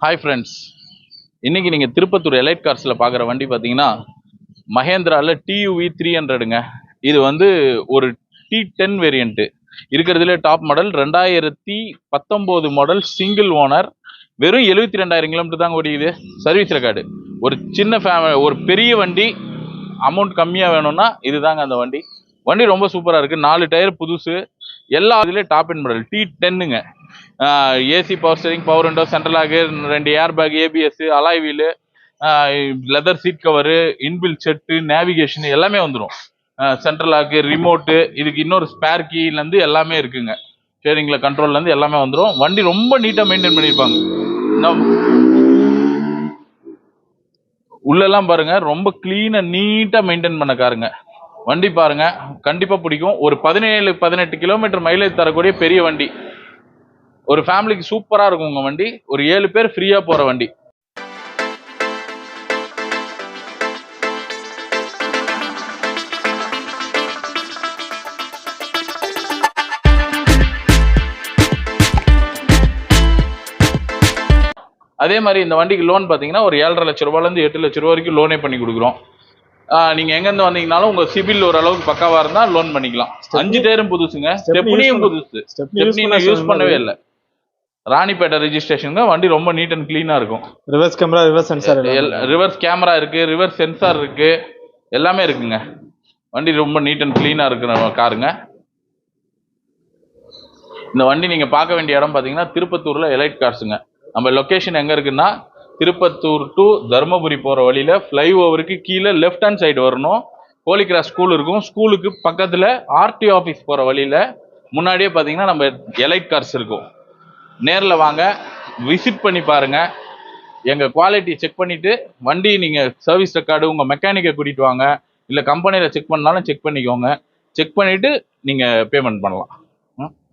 Hi friends இன்னைக்கு நீங்கள் Tirupattur elite கார்ஸில் பார்க்குற வண்டி பார்த்தீங்கன்னா மகேந்திராவில் டியூவி த்ரீ ஹண்ட்ரடுங்க இது வந்து ஒரு டி டென் வேரியண்ட்டு இருக்கிறதுல டாப் மாடல் ரெண்டாயிரத்தி பத்தொம்போது மாடல் சிங்கிள் ஓனர் வெறும் எழுபத்தி ரெண்டாயிரம் கிலோமீட்டர் தாங்க ஓடிக்குது. சர்வீஸ் ரெக்கார்டு ஒரு சின்ன ஃபேம ஒரு பெரிய வண்டி அமௌண்ட் கம்மியாக வேணும்னா இதுதாங்க அந்த வண்டி. வண்டி ரொம்ப சூப்பராக இருக்குது நாலு டயர் புதுசு. எல்லா இதுலேயும் top and model T டென்னுங்க AC power steering power window central ஆகு ரெண்டு air bag ABS alloy wheel leather seat cover inbuilt set navigation எல்லாமே வந்துடும் சென்ட்ரல் ஆக்கு ரிமோட்டு இதுக்கு இன்னொரு ஸ்பேர் கீலேருந்து எல்லாமே இருக்குங்க. ஸ்டேரிங்கில் கண்ட்ரோல்லேருந்து எல்லாமே வந்துடும் வண்டி ரொம்ப நீட்டாக மெயின்டைன் பண்ணியிருப்பாங்க உள்ளெல்லாம் பாருங்க ரொம்ப க்ளீனாக நீட்டாக மெயின்டைன் பண்ண காருங்க. வண்டி பாருங்க கண்டிப்பாக பிடிக்கும். ஒரு பதினேழு பதினெட்டு கிலோமீட்டர் மைலேஜ் தரக்கூடிய பெரிய வண்டி. ஒரு ஃபேமிலிக்கு சூப்பரா இருக்கும் உங்க வண்டி. ஒரு ஏழு பேர் ஃப்ரீயா போற வண்டி. அதே மாதிரி இந்த வண்டிக்கு லோன் பார்த்தீங்கன்னா ஒரு ஏழரை லட்ச ரூபாயிலேருந்து எட்டு லட்ச ரூபா வரைக்கும் லோனே பண்ணி கொடுக்குறோம். ஆஹ் நீங்க எங்கேருந்து வந்தீங்கனாலும் உங்க சிபில் ஓரளவுக்கு பக்காவா இருந்தா லோன் பண்ணிக்கலாம். அஞ்சு டயரும் புதுசுங்க. ஸ்டெப்னியும் புதுசு. ஸ்டெப்னி நான் யூஸ் பண்ணவே இல்லை. ராணிப்பேட்டை ரெஜிஸ்ட்ரேஷனுங்க வண்டி ரொம்ப நீட் அண்ட் க்ளீனா இருக்கும். Reverse camera reverse sensor reverse camera இருக்கு ரிவர்ஸ் சென்சார் இருக்கு எல்லாமே இருக்குங்க. வண்டி ரொம்ப நீட் அண்ட் க்ளீனா இருக்கிற காருங்க. இந்த வண்டி நீங்க பார்க்க வேண்டிய இடம் பாத்தீங்கன்னா திருப்பத்தூர்ல எலைட் கார்ஸுங்க நம்ம லொகேஷன் எங்க இருக்குன்னா திருப்பத்தூர் டு தருமபுரி போற வழியில ஃப்ளைஓவருக்கு கீழே லெஃப்ட் ஹேண்ட் சைடு வரணும். ஹோலிகிராஸ் ஸ்கூல் இருக்கும். ஸ்கூலுக்கு பக்கத்துல ஆர்டி ஆஃபீஸ் போற வழியில முன்னாடியே பாத்தீங்கன்னா நம்ம எலைட் கார்ஸ் இருக்கும். நேர்ல வாங்க விசிட் பண்ணி பாருங்க. எங்க குவாலிட்டி செக் பண்ணிட்டு வண்டி நீங்க சர்வீஸ் ரெக்கார்டு உங்க மெக்கானிக்கை கூட்டிட்டு வாங்க. இல்ல கம்பெனில செக் பண்ணாலும் செக் பண்ணிக்கோங்க. செக் பண்ணிட்டு நீங்க பேமெண்ட் பண்ணலாம்.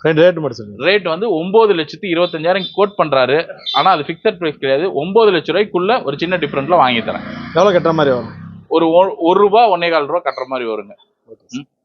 ரேட் மட்டும் சொல்லுங்க. ரேட் வந்து ஒன்பது லட்சத்தி இருபத்தஞ்சாயிரம் கோட் பண்றாரு. ஆனா அது ஃபிக்ஸட் பிரைஸ் கிடையாது. ஒன்பது லட்ச ரூபாய்க்குள்ள ஒரு சின்ன டிஃபரெண்ட்ல வாங்கி தரேன். எவ்வளவு கட்டுற மாதிரி வரும்? ஒரு ஒரு ரூபா ஒன்னே கால் ரூபா கட்டுற மாதிரி வருங்க. ம்.